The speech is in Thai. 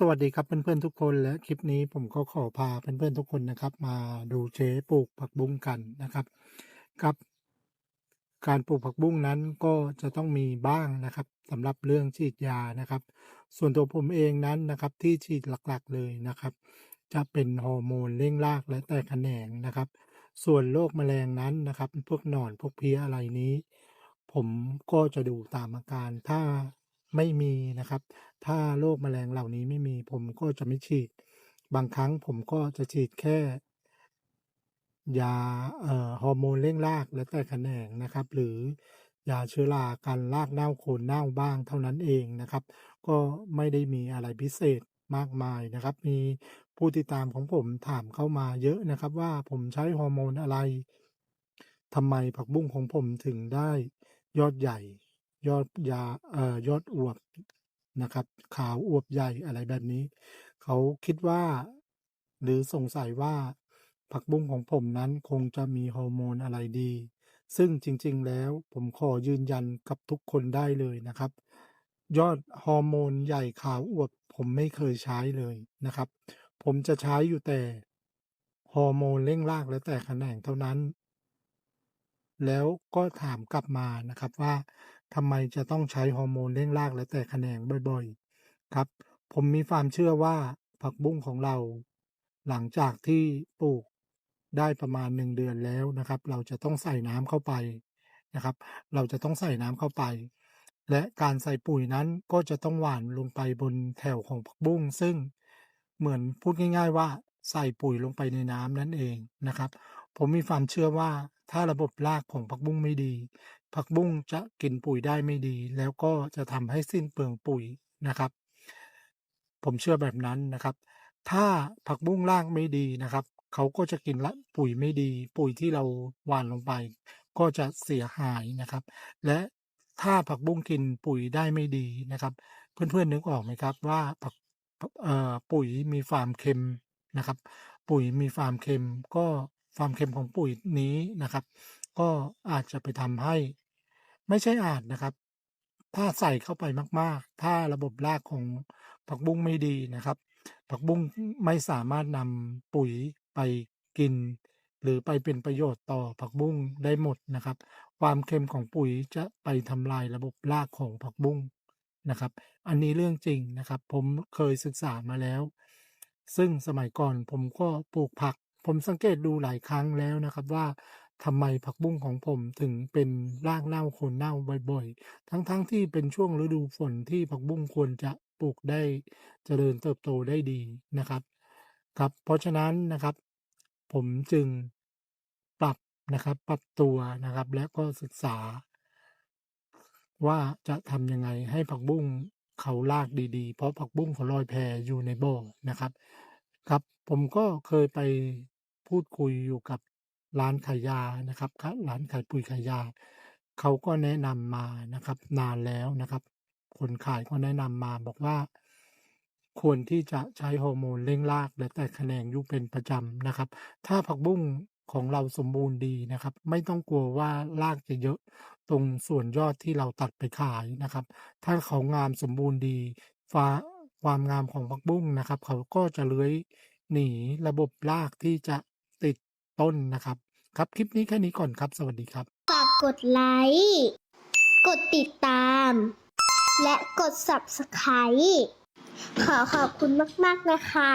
สวัสดีครับเพื่อนๆทุกคนและคลิปนี้ผมก็ขอพาเพื่อนๆทุกคนนะครับ มาดูเจ๊ปลูกผักบุ้งกันนะครับครับ การปลูกผักบุ้งนั้นก็จะต้องมีบ้างนะครับสำหรับเรื่องฉีดยานะครับ ส่วนตัวผมเองนั้นนะครับที่ฉีดหลักๆเลยนะครับ จะเป็นฮอร์โมนเร่งรากและแตกแขนงนะครับ ส่วนโรคแมลงนั้นนะครับ พวกหนอนพวกเพี้ยอะไรนี้ ผมก็จะดูตามอาการถ้า ไม่มีนะครับ ถ้าโรคแมลงเหล่านี้ไม่มีผมก็จะไม่ฉีด บางครั้งผมก็จะฉีดแค่ ยาเอ่อฮอร์โมนเร่งรากและแตกแขนงนะครับ หรือยาเชื้อรากันรากเน่าโคนเน่าบ้างเท่านั้นเองนะครับ ก็ไม่ได้มีอะไรพิเศษมากมายนะครับ มีผู้ติดตามของผมถามเข้ามาเยอะนะครับ ว่าผมใช้ฮอร์โมนอะไรทำไมผักบุ้งของผมถึงได้ยอดใหญ่ ยอดยาเอ่อยอดอวบนะครับ ขาวอวบใหญ่อะไรแบบนี้ เขาคิดว่า หรือสงสัยว่าผักบุ้งของผมนั้นคงจะมีฮอร์โมนอะไรดี ซึ่งจริง ๆ แล้วผมขอยืนยันกับทุกคนได้เลยนะครับ ยอดฮอร์โมนใหญ่ขาวอวบผมไม่เคยใช้เลยนะครับ ผมจะใช้อยู่แต่ฮอร์โมนเร่งรากและแตกแขนงเท่านั้น แล้วก็ถามกลับมานะครับว่าทำไมจะต้องใช้ฮอร์โมนเร่งรากและแตกแขนงบ่อยๆ ครับ ผมมีความเชื่อว่าผักบุ้งของเรา หลังจากที่ปลูกได้ประมาณ 1 เดือนแล้วนะครับ เราจะต้องใส่น้ำเข้าไปนะครับ เราจะต้องใส่น้ำเข้าไป และการใส่ปุ๋ยนั้นก็จะต้องหว่านลงไปบนแถวของผักบุ้งซึ่งเหมือนพูดง่าย ๆ ว่าใส่ปุ๋ยลงไปในน้ำนั่นเองนะครับ ผมมีความเชื่อว่าถ้าระบบรากของผักบุ้งไม่ดี ผักบุ้งจะกินปุ๋ยได้ไม่ดี แล้วก็จะทำให้สิ้นเปลืองปุ๋ยนะครับ ผมเชื่อแบบนั้นนะครับ ถ้าผักบุ้งรากไม่ดีนะครับเขาก็จะกินละปุ๋ยไม่ดี ปุ๋ยที่เราหว่านลงไป ก็จะเสียหายนะครับ และถ้าผักบุ้งกินปุ๋ยได้ไม่ดีนะครับ เพื่อนๆนึกออกไหมครับว่าผักเอ่อปุ๋ยมีความเค็มนะครับ ปุ๋ยมีความเค็มก็ความเค็มของปุ๋ยนี้นะครับ ก็อาจจะไปทำให้ ไม่ใช่อาจนะครับ ถ้าใส่เข้าไปมาก ๆ ถ้าระบบรากของผักบุ้งไม่ดีนะครับ ผักบุ้งไม่สามารถนำปุ๋ยไปกิน หรือไปเป็นประโยชน์ต่อผักบุ้งได้หมดนะครับ ความเค็มของปุ๋ยจะไปทำลายระบบรากของผักบุ้งนะครับ อันนี้เรื่องจริงนะครับ ผมเคยศึกษามาแล้ว ซึ่งสมัยก่อนผมก็ปลูกผัก ผมสังเกตดูหลายครั้งแล้วนะครับว่า ทำไมผักบุ้งของผมถึงเป็นรากเน่าโคนเน่าบ่อยๆ ทั้งๆทที่เป็นช่วงฤดูฝนที่ผักบุ้งควรจะปลูกได้เจริญเติบโตได้ดีนะครับ ครับ เพราะฉะนั้นนะครับ ผมจึงปรับนะครับ ปรับตัวนะครับ และก็ศึกษา ว่าจะทำยังไงให้ผักบุ้งเขารากดีๆ เพราะผักบุ้งเขาลอยแพอยู่ในบ่อนะครับ ครับ ผมก็เคยไปพูดคุยอยู่กับ ร้านขายยานะครับร้านขายปุ๋ยขายยาเขาก็แนะนำมานะครับ นานแล้วนะครับ คนขายก็แนะนำมาบอกว่า ควรที่จะใช้ฮอร์โมนเร่งรากและแตกแขนงอยู่เป็นประจำนะครับ ถ้าผักบุ้งของเราสมบูรณ์ดีนะครับ ไม่ต้องกลัวว่ารากจะเยอะตรงส่วนยอดที่เราตัดไปขายนะครับ ถ้าเขางามสมบูรณ์ดีฟ้าความงามของผักบุ้งนะครับ เขาก็จะเลื้อยหนีระบบรากที่จะติด ต้นนะครับ ครับคลิปนี้แค่นี้ก่อนครับ สวัสดีครับ ฝากกดไลค์ กดติดตาม และกด Subscribe ขอขอบคุณมาก ๆ นะคะ